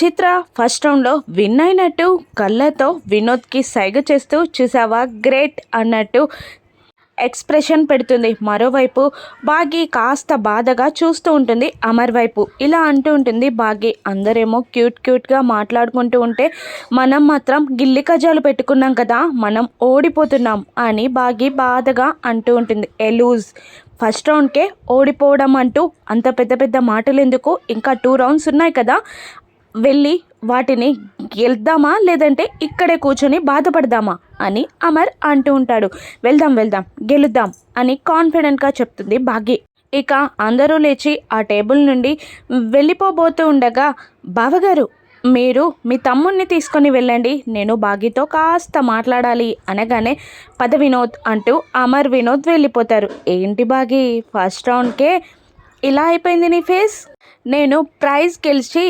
చిత్ర first రౌండ్లో win అయినట్టు కళ్ళతో వినోద్కి సైగ చేస్తూ చూసావా? గ్రేట్ అన్నట్టు ఎక్స్ప్రెషన్ పెడుతుంది. మరోవైపు బాగి కాస్త బాధగా చూస్తూ ఉంటుంది అమర్ వైపు. ఇలా అంటూ ఉంటుంది బాగి. అందరేమో క్యూట్ క్యూట్గా మాట్లాడుకుంటూ ఉంటే మనం మాత్రం గిల్లి కజాలు పెట్టుకున్నాం కదా మనం ఓడిపోతున్నాం అని బాగి బాధగా అంటూ ఉంటుంది. ఎలూజ్ ఫస్ట్ రౌండ్కే ఓడిపోవడం అంటూ అంత పెద్ద పెద్ద మాటలు ఎందుకు ఇంకా టూ రౌండ్స్ ఉన్నాయి కదా వెళ్ళి వాటిని గెలుద్దామా లేదంటే ఇక్కడే కూర్చొని బాధపడదామా? అని అమర్ అంటూ ఉంటాడు. వెళ్దాం వెళ్దాం గెలుద్దాం అని కాన్ఫిడెంట్గా చెప్తుంది భాగ్య. ఇక అందరూ లేచి ఆ టేబుల్ నుండి వెళ్ళిపోబోతూ ఉండగా బావగారు మీరు మీ తమ్ముడిని తీసుకొని వెళ్ళండి. నేను బాగితో కాస్త మాట్లాడాలి అనగానే పద వినోద్ అంటూ అమర్ వినోద్ వెళ్ళిపోతారు. ఏంటి బాగి ఫస్ట్ రౌండ్కే? ఇలా అయిపోయింది నీ ఫేస్? నేను ప్రైజ్ గెలిచి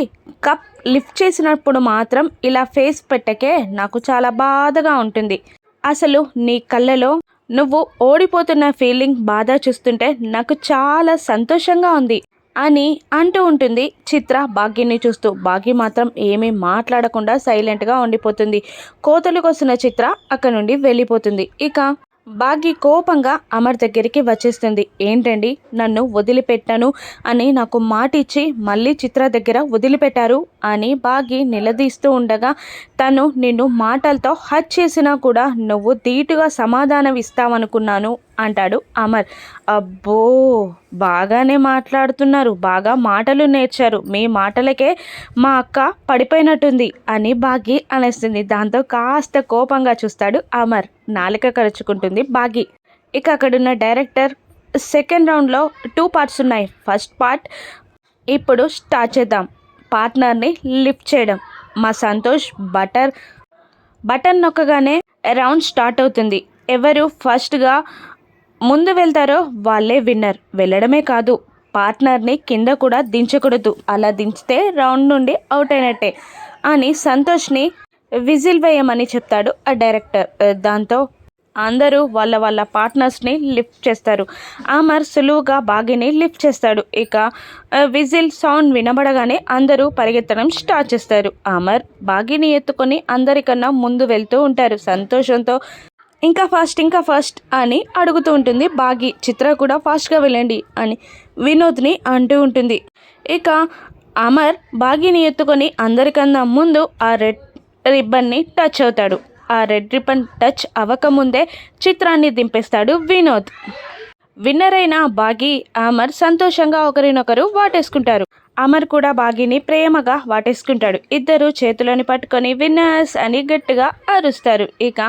కప్ లిఫ్ట్ చేసినప్పుడు మాత్రం ఇలా ఫేస్ పెట్టకే నాకు చాలా బాధగా ఉంటుంది. అసలు నీ కళ్ళలో నువ్వు ఓడిపోతున్న ఫీలింగ్ బాధ చూస్తుంటే నాకు చాలా సంతోషంగా ఉంది అని అంటూ ఉంటుంది చిత్ర భాగ్యని చూస్తూ. భాగ్య మాత్రం ఏమీ మాట్లాడకుండా సైలెంట్గా ఉండిపోతుంది. కోతలకు వస్తున్న చిత్ర అక్కడ నుండి వెళ్ళిపోతుంది. ఇక బాగి కోపంగా అమర్ దగ్గరికి వచ్చేస్తుంది. ఏంటండి? నన్ను వదిలిపెట్టాను అని నాకు మాట ఇచ్చి మళ్ళీ చిత్ర దగ్గర వదిలిపెట్టారు అని బాగి నిలదీస్తూ ఉండగా తను నిన్ను మాటలతో హచ్ చేసినా కూడా నువ్వు ధీటుగా సమాధానం ఇస్తావనుకున్నాను అంటాడు అమర్. అబ్బో బాగానే మాట్లాడుతున్నారు. బాగా మాటలు నేర్చారు. మీ మాటలకే మా అక్క పడిపోయినట్టుంది అని బాగి అనేస్తుంది దాంతో కాస్త కోపంగా చూస్తాడు అమర్. నాలిక కరుచుకుంటుంది బాగి. ఇక అక్కడున్న డైరెక్టర్ సెకండ్ రౌండ్లో టూ పార్ట్స్ ఉన్నాయి. ఫస్ట్ పార్ట్ ఇప్పుడు స్టార్ట్ చేద్దాం. పార్ట్నర్ని లిఫ్ట్ చేయడం. మా సంతోష్ బటర్ బటన్ నొక్కగానే రౌండ్ స్టార్ట్ అవుతుంది. ఎవరు ఫస్ట్గా ముందు వెళ్తారో వాళ్ళే విన్నర్. వెళ్ళడమే కాదు పార్ట్నర్ని కింద కూడా దించకూడదు. అలా దించితే రౌండ్ నుండి అవుట్ అయినట్టే అని సంతోష్ని విజిల్ వేయమని చెప్తాడు ఆ డైరెక్టర్. దాంతో అందరూ వాళ్ళ వాళ్ళ పార్ట్నర్స్ని లిఫ్ట్ చేస్తారు. ఆమర్ సులువుగా బాగిని లిఫ్ట్ చేస్తాడు. ఇక విజిల్ సౌండ్ వినబడగానే అందరూ పరిగెత్తడం స్టార్ట్ చేస్తారు. ఆమర్ బాగిని ఎత్తుకొని అందరికన్నా ముందు వెళ్తూ ఉంటారు. సంతోషంతో ఇంకా ఫాస్ట్ ఇంకా ఫాస్ట్ అని అడుగుతూ ఉంటుంది. బాగి చిత్ర కూడా ఫాస్ట్గా వెళ్ళండి అని వినోద్ని అంటూ ఉంటుంది. ఇక అమర్ బాగిని ఎత్తుకొని అందరికన్నా ముందు ఆ రెడ్ రిబ్బన్ని టచ్ అవుతాడు. ఆ రెడ్ రిబ్బన్ టచ్ అవ్వకముందే చిత్రాన్ని దింపేస్తాడు వినోద్. విన్నర్ అయిన బాగి అమర్ సంతోషంగా ఒకరినొకరు వాటేసుకుంటారు. అమర్ కూడా బాగిని ప్రేమగా వాటేసుకుంటాడు. ఇద్దరు చేతులను పట్టుకొని విన్నర్స్ అని గట్టిగా అరుస్తారు. ఇక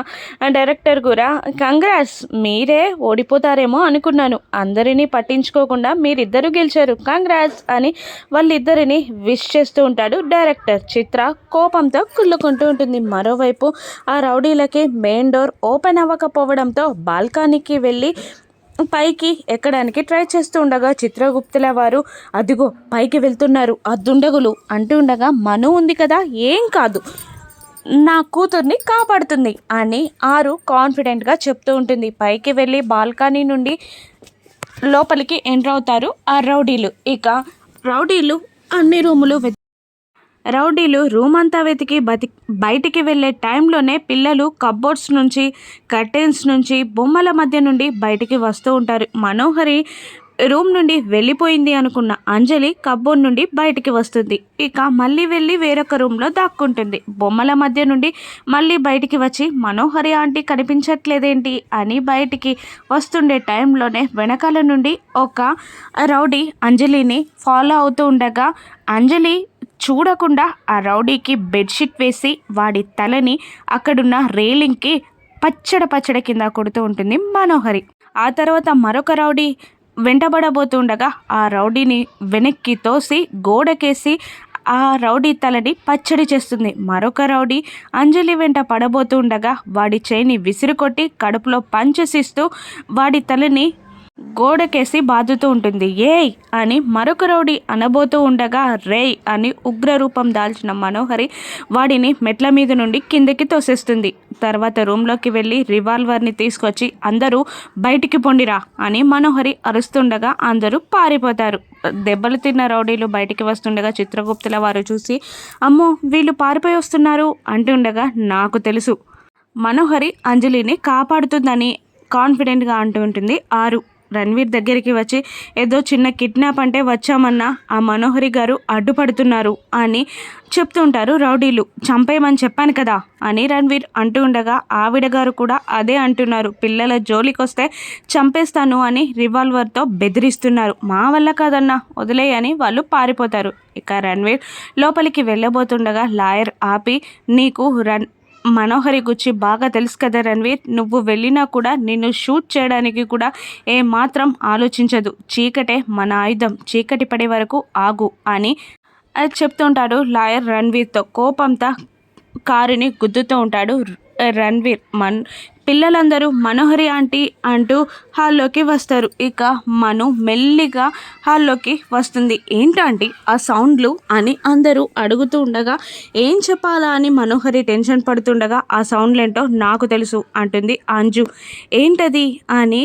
డైరెక్టర్ కూడా కంగ్రాస్ మీరే ఓడిపోతారేమో అనుకున్నాను. అందరినీ పట్టించుకోకుండా మీరిద్దరు గెలిచారు. కంగ్రాస్ అని వాళ్ళిద్దరిని విష్ చేస్తూ ఉంటాడు డైరెక్టర్. చిత్ర కోపంతో కుళ్ళుకుంటూ ఉంటుంది. మరోవైపు ఆ రౌడీలకి మెయిన్ డోర్ ఓపెన్ అవ్వకపోవడంతో బాల్కనీకి వెళ్ళి పైకి ఎక్కడానికి ట్రై చేస్తూ ఉండగా చిత్రగుప్తుల వారు అదిగో పైకి వెళ్తున్నారు. ఆ దుండగులు. అంటూ ఉండగా మను ఉంది కదా ఏం కాదు. నా కూతుర్ని కాపాడుతుంది. అని ఆరు కాన్ఫిడెంట్గా చెప్తూ ఉంటుంది. పైకి వెళ్ళి బాల్కనీ నుండి లోపలికి ఎంటర్ అవుతారు ఆ రౌడీలు. ఇక రౌడీలు అన్ని రూములు రౌడీలు రూమ్ అంతా వెతికి బతి బయటికి వెళ్ళే టైంలోనే పిల్లలు కబ్బోర్డ్స్ నుంచి కర్టెన్స్ నుంచి బొమ్మల మధ్య నుండి బయటికి వస్తూ ఉంటారు. మనోహరి రూమ్ నుండి వెళ్ళిపోయింది అనుకున్న అంజలి కబ్బోర్డ్ నుండి బయటికి వస్తుంది. ఇక మళ్ళీ వెళ్ళి వేరొక రూమ్లో దాక్కుంటుంది. బొమ్మల మధ్య నుండి మళ్ళీ బయటికి వచ్చి మనోహరి ఆంటీ కనిపించట్లేదేంటి? అని బయటికి వస్తుండే టైంలోనే వెనకాల నుండి ఒక రౌడీ అంజలిని ఫాలో అవుతూ ఉండగా అంజలి చూడకుండా ఆ రౌడీకి బెడ్షీట్ వేసి వాడి తలని అక్కడున్న రేలింగ్కి పచ్చడ పచ్చడ కింద కొడుతూ ఉంటుంది మనోహరి. ఆ తర్వాత మరొక రౌడీ వెంటబడబోతుండగా ఆ రౌడీని వెనక్కి తోసి గోడకేసి ఆ రౌడీ తలని పచ్చడి చేస్తుంది. మరొక రౌడీ అంజలి వెంట పడబోతుండగా వాడి చేయిని విసిరికొట్టి కడుపులో పంచసిస్తూ వాడి తలని గోడకేసి బాదుతూ ఉంటుంది. ఏయ్! అని మరొక రౌడీ అనబోతూ ఉండగా రేయ్! అని ఉగ్రరూపం దాల్చిన మనోహరి వాడిని మెట్ల మీద నుండి కిందకి తోసేస్తుంది. తర్వాత రూమ్లోకి వెళ్ళి రివాల్వర్ని తీసుకొచ్చి అందరూ బయటికి పొండిరా! అని మనోహరి అరుస్తుండగా అందరూ పారిపోతారు. దెబ్బలు తిన్న రౌడీలు బయటికి వస్తుండగా చిత్రగుప్తుల వారు చూసి అమ్మో! వీళ్ళు పారిపోయి వస్తున్నారు! అంటుండగా నాకు తెలుసు! మనోహరి అంజలిని కాపాడుతుందని కాన్ఫిడెంట్గా అంటూ ఉంటుంది ఆరు. రణ్వీర్ దగ్గరికి వచ్చి ఏదో చిన్న కిడ్నాప్ అంటే వచ్చామన్నా ఆ మనోహరి గారు అడ్డుపడుతున్నారు అని చెప్తుంటారు రౌడీలు. చంపేయమని చెప్పాను కదా అని రణ్వీర్ అంటూ ఉండగా ఆవిడ గారు కూడా అదే అంటున్నారు. పిల్లల జోలికొస్తే చంపేస్తాను అని రివాల్వర్తో బెదిరిస్తున్నారు. మా వల్ల కాదన్నా వదిలేయని వాళ్ళు పారిపోతారు. ఇక రణ్వీర్ లోపలికి వెళ్ళబోతుండగా లాయర్ ఆపి నీకు రన్ మనోహరి గుచ్చి బాగా తెలుసు కదా రణ్వీర్ నువ్వు వెళ్ళినా కూడా నిన్ను షూట్ చేయడానికి కూడా ఏ మాత్రం ఆలోచించదు. చీకటే మన ఆయుధం. చీకటి పడే వరకు ఆగు అని అది చెప్తుంటాడు లాయర్ రణ్వీర్తో. కోపంతో కారుని గుద్దుతూ ఉంటాడు రణ్వీర్. మన్ పిల్లలందరూ మనోహరి ఆంటీ అంటూ హాల్లోకి వస్తారు. ఇక మను మెల్లిగా హాల్లోకి వస్తుంది. ఏంటంటే ఆ సౌండ్లు అని అందరూ అడుగుతూ ఉండగా ఏం చెప్పాలా అని మనోహరి టెన్షన్ పడుతుండగా ఆ సౌండ్లేంటో నాకు తెలుసు అంటుంది అంజు. ఏంటది? అని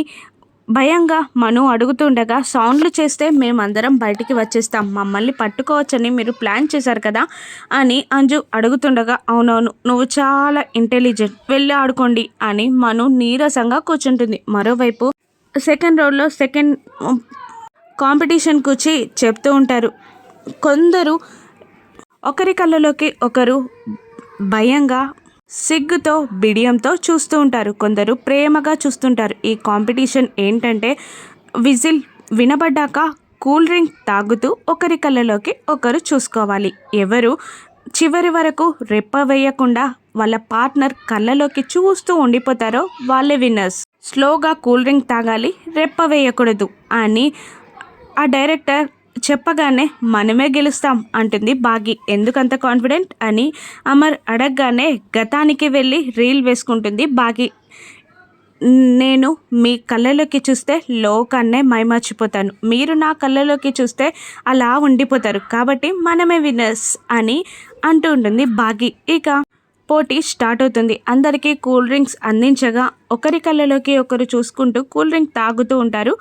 భయంగా మను అడుగుతుండగా సౌండ్లు చేస్తే మేమందరం బయటికి వచ్చేస్తాం. మమ్మల్ని పట్టుకోవచ్చని మీరు ప్లాన్ చేశారు కదా? అని అంజు అడుగుతుండగా అవునవును నువ్వు చాలా ఇంటెలిజెంట్. వెళ్ళి ఆడుకోండి అని మను నీరసంగా కూర్చుంటుంది. మరోవైపు సెకండ్ రోడ్లో సెకండ్ కాంపిటీషన్ కూర్చి చెప్తూ ఉంటారు. కొందరు ఒకరి కళ్ళలోకి ఒకరు భయంగా సిగ్గుతో బిడియంతో చూస్తూ ఉంటారు. కొందరు ప్రేమగా చూస్తుంటారు. ఈ కాంపిటీషన్ ఏంటంటే విజిల్ వినబడ్డాక కూల్ డ్రింక్ తాగుతూ ఒకరి కళ్ళలోకి ఒకరు చూసుకోవాలి. ఎవరు చివరి వరకు రెప్ప వేయకుండా వాళ్ళ పార్ట్నర్ కళ్ళలోకి చూస్తూ ఉండిపోతారో వాళ్ళే విన్నర్స్. స్లోగా కూల్ డ్రింక్ తాగాలి రెప్ప వేయకూడదు అని ఆ డైరెక్టర్ చెప్పగానే మనమే గెలుస్తాం అంటుంది బాగి. ఎందుకంత కాన్ఫిడెంట్ అని అమర్ అడగగానే గతానికి వెళ్ళి రీల్ వేసుకుంటుంది బాగి. నేను మీ కళ్ళలోకి చూస్తే లోకాన్నే మైమర్చిపోతాను. మీరు నా కళ్ళలోకి చూస్తే అలా ఉండిపోతారు. కాబట్టి మనమే విన్నర్స్ అని అంటూ ఉంటుంది బాగి. ఇక పోటీ స్టార్ట్ అవుతుంది. అందరికీ కూల్ డ్రింక్స్ అందించగా ఒకరి కళ్ళలోకి ఒకరు చూసుకుంటూ కూల్ డ్రింక్ తాగుతూ ఉంటారు.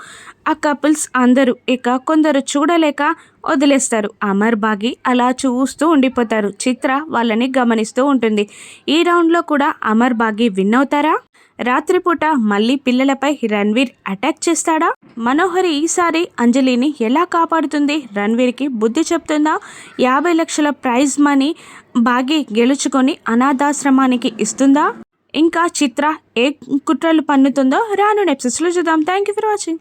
ఆ కపుల్స్ అందరూ ఇక కొందరు చూడలేక వదిలేస్తారు. అమర్ బాగి అలా చూస్తూ ఉండిపోతారు. చిత్ర వాళ్ళని గమనిస్తూ ఉంటుంది. ఈ రౌండ్లో కూడా అమర్ బాగి విన్ అవుతారా? రాత్రిపూట మళ్ళీ పిల్లలపై రణ్వీర్ అటాక్ చేస్తాడా? మనోహరి ఈసారి అంజలిని ఎలా కాపాడుతుంది? రణ్వీర్కి బుద్ధి చెప్తుందా? యాభై లక్షల ప్రైజ్ మనీ బాగి గెలుచుకొని అనాథాశ్రమానికి ఇస్తుందా? ఇంకా చిత్ర ఏ కుట్రలు పన్నుతుందో రాను నెప్సెస్లో చూద్దాం. Thank you for watching